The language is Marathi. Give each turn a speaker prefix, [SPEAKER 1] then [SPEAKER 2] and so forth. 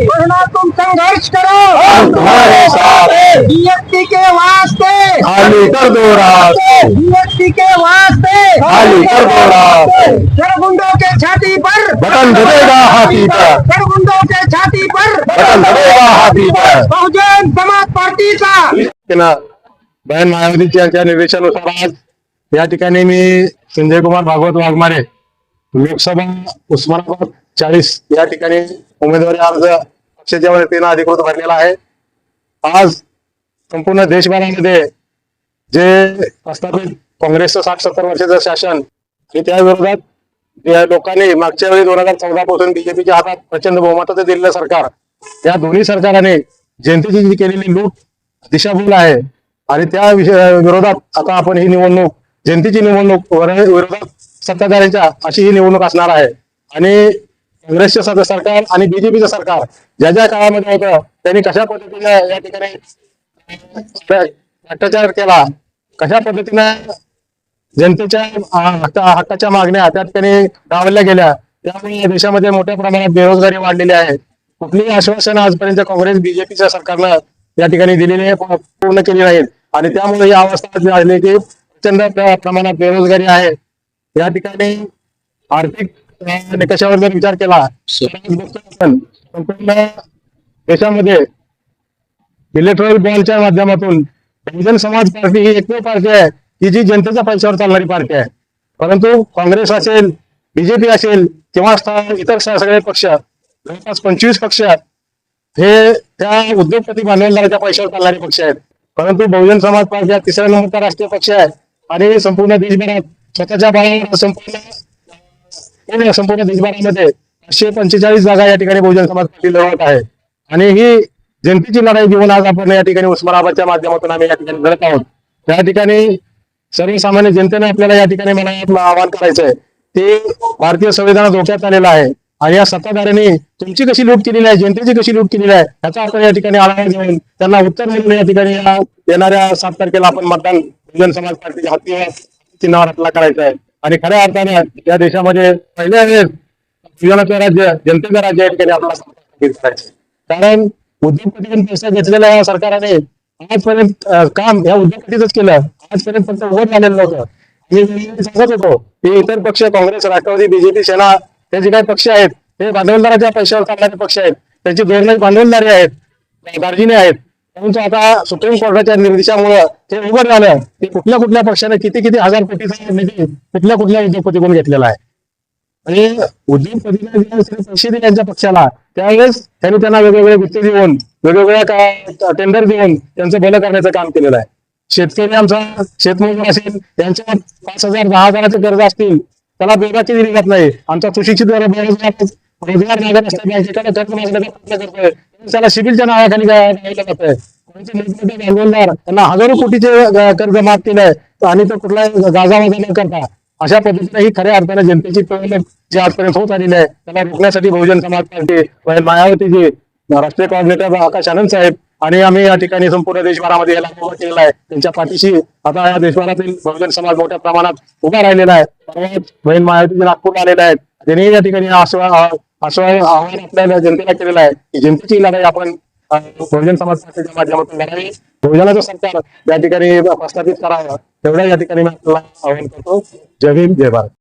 [SPEAKER 1] वरना तुम संघर्ष करो।
[SPEAKER 2] हम तुम्हारे साथ।
[SPEAKER 1] बीएसपी के वास्ते।
[SPEAKER 2] खाली कर दो रास्ते
[SPEAKER 1] बीएसपी के वास्ते।
[SPEAKER 2] खाली कर दो रास्ते
[SPEAKER 1] सरगुंडों के छाती पर।
[SPEAKER 2] बटन दबेगा हाथी पर।
[SPEAKER 1] सरगुंडों के छाती पर।
[SPEAKER 2] बटन दबेगा हाथी पर।
[SPEAKER 1] बहुजन समाज पार्टीचा
[SPEAKER 2] ना बहन मायावतीची यांच्या निर्देशानुसार आज। या ठिकाणी मी संजय कुमार भागवत वाघमारे। लोकसभा उस्मानाबाद चाळीस या ठिकाणी उमेदवारी अर्ज पक्षाच्या वतीनं अधिकृत भरलेला आहे. आज संपूर्ण देशभरामध्ये जे प्रस्थापित काँग्रेसचं साठ सत्तर वर्षाचं शासन आणि त्या विरोधात या लोकांनी मागच्या वेळी दोन हजार चौदा पासून बीजेपीच्या हातात प्रचंड बहुमताचं दिलेलं सरकार या दोन्ही सरकाराने जनतेची जी केलेली लूट दिशाभूल आहे आणि त्या विषय विरोधात आता आपण ही निवडणूक जनतेची निवडणूक विरोधात सत्ताधाऱ्यांच्या अशी ही निवडणूक असणार आहे. आणि काँग्रेसचे सरकार आणि बीजेपीचं सरकार. ज्या ज्या काळामध्ये होतं त्यांनी कशा पद्धतीने या ठिकाणी भ्रष्टाचार केला कशा पद्धतीने जनतेच्या हक्काच्या मागण्या त्या ठिकाणी डावल्या गेल्या त्यामुळे या देशामध्ये मोठ्या प्रमाणात बेरोजगारी वाढलेली आहे. कुठलीही आश्वासन आजपर्यंत काँग्रेस बीजेपीच्या सरकारनं या ठिकाणी दिलेली पूर्ण केली नाहीत. आणि त्यामुळे ही अवस्था झाली की प्रचंड प्रमाणात बेरोजगारी आहे. या ठिकाणी आर्थिक निकषावर जर विचार केला आपण संपूर्ण देशामध्ये इलेक्ट्रॉनिक बॉलच्या माध्यमातून बहुजन समाज पार्टी ही एकमेव पार्टी आहे की जी जनतेच्या पैशावर चालणारी पार्टी आहे. परंतु काँग्रेस असेल बीजेपी असेल किंवा इतर सगळे पक्ष जवळपास पंचवीस पक्ष हे त्या उद्योगपती भांडवलदाराच्या पैशावर चालणारे पक्ष आहेत. परंतु बहुजन समाज पार्टी हा तिसऱ्या नंबरचा राष्ट्रीय पक्ष आहे आणि संपूर्ण देशभरात स्वतःच्या बळावर संपूर्ण संपूर्ण देशभरामध्ये पाचशे पंचेचाळीस जागा या ठिकाणी बहुजन समाज पार्टी लढवत आहे. आणि ही जनतेची लढाई घेऊन आज आपण या ठिकाणी उस्मानाबादच्या माध्यमातून आम्ही या ठिकाणी लढत आहोत. त्या ठिकाणी सर्वसामान्य जनतेने आपल्याला या ठिकाणी मला आवाहन करायचं आहे ते भारतीय संविधान धोक्यात आलेलं आहे आणि या सत्ताधाऱ्यांनी तुमची कशी लूट केलेली आहे जनतेची कशी लूट केलेली आहे याचा आपण या ठिकाणी आढावा घेऊन त्यांना उत्तर देऊन या ठिकाणी येणाऱ्या सात तारखेला आपण मतदान बहुजन समाज पार्टीच्या हत्ती चिन्हावर हल्ला करायचं आहे. आणि खऱ्या अर्थाने या देशामध्ये पहिल्या वेळेस विधानाचं राज्य जनतेचं राज्य या ठिकाणी आपल्याला कारण उद्योगपतीकडून पैसा घेतलेल्या या सरकारने आजपर्यंत काम या उद्योगपतीच केलं. आजपर्यंत फक्त वोट आलेलं नव्हतं. मी सांगत होतो की इतर पक्ष काँग्रेस राष्ट्रवादी बीजेपी सेना हे जे काही पक्ष आहेत हे भांडवलदाराच्या पैशावर चालणारे पक्ष आहेत. त्यांची धोरणे भांडवलदारी आहेत दार्जिने आहेत. परंतु आता सुप्रीम कोर्टाच्या निर्देशामुळे ते उघड झालं की कुठल्या कुठल्या पक्षाने किती किती हजार कोटीचा निधी कुठल्या कुठल्या उद्योगपतीकडून घेतलेला आहे. आणि उद्योगपतीने पैसे दिले यांच्या पक्षाला त्यावेळेस त्यांनी त्यांना वेगवेगळे गुत्ते देऊन वेगवेगळ्या टेंडर देऊन त्यांचं भलं करण्याचं काम केलेलं आहे. शेतकरी आमचा शेतमजूर असेल त्यांच्या पाच हजार दहा हजाराचे कर्ज असतील त्याला बेगाची दिली जात नाही. आमचा सुशिक्षित बेरोजगार रोजगार त्याला सिबिलच्या नावाखाली भांडवलदार त्यांना हजारो कोटीचे कर्ज माफ केलंय. आणि तो कुठलाही गाजावाजा न करता अशा पद्धतीने ही खऱ्या अर्थाने जनतेची प्रवृत्ती जी आजपर्यंत होत आलेली आहे त्याला रोखण्यासाठी बहुजन समाज पार्टी व मायावतीजी राष्ट्रीय कोऑर्डिनेटर आकाश आनंद साहेब आणि आम्ही या ठिकाणी संपूर्ण देशभरामध्ये याला उभा केलेला आहे. त्यांच्या पाठीशी आता या देशभरातील बहुजन समाज मोठ्या प्रमाणात उभा राहिलेला आहे. बहीण मायावतीजी नागपूरला आलेल्या आहेत. त्यांनी या ठिकाणी आश्वा आश्वा आव्हान आपल्याला जनतेला केलेलं आहे. की जनतेची लढाई आपण बहुजन समाज पक्षाच्या माध्यमातून लढावी. बहुजनाचं सरकार या ठिकाणी प्रस्थापित करावं तेवढ्या या ठिकाणी मी आपल्याला आवाहन करतो. जय भीम जय भारत.